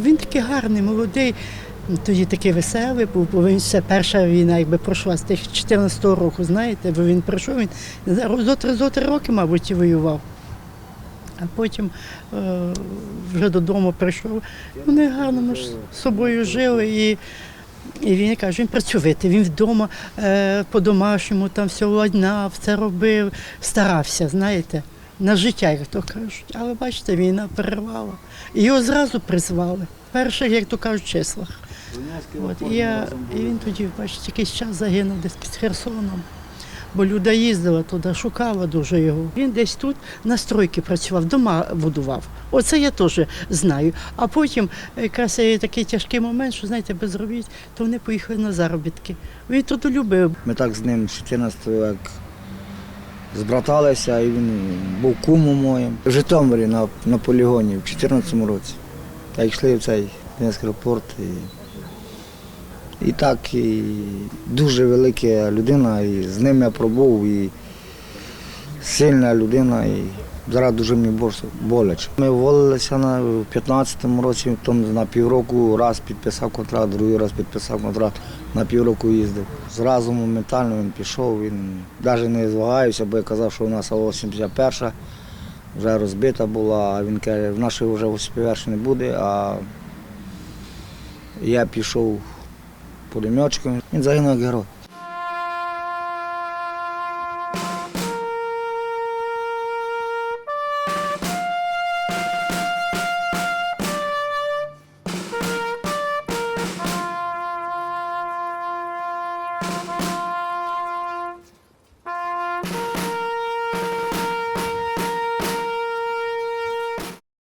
Він такий гарний, молодий. Тоді такий веселий був, бо він ще перша війна, якби пройшла з тих 14-го року, знаєте, бо він пройшов, він зо три, зо три роки, мабуть, і воював. А потім е, вже додому прийшов. Вони гарно між собою жили. І, і він каже, він працьовитий, він вдома е, по-домашньому там все ладнав, все робив, старався, знаєте, на життя, як то кажуть. Але бачите, війна перервала. Його зразу призвали. Перших, як то кажуть, числах. От, і, я, і він тоді, бачите, якийсь час загинув десь під Херсоном. Бо люда їздила туди, шукала дуже його. Він десь тут на стройці працював, дома будував. Оце я теж знаю. А потім якраз такий тяжкий момент, що знаєте, безробіт, то вони поїхали на заробітки. Він тут любив. Ми так з ним з 14-го як збраталися, і він був кумом моїм. В Житомирі на, на полігоні в 14-му році. Та йшли в цей Донецький аеропорт. І, і так, і дуже велика людина, і з ним я пробув, і сильна людина, і зараз дуже мені боляче. Ми уволилися на, в 15-му році, тому на півроку раз підписав контракт, другий раз підписав контракт, на півроку їздив. Зразу моментально він пішов, він навіть не звагаюся, бо я казав, що у нас АО-71 вже розбита була, а він каже, в нашої вже 81 не буде, а я пішов пулеметчиком, він загинув герой.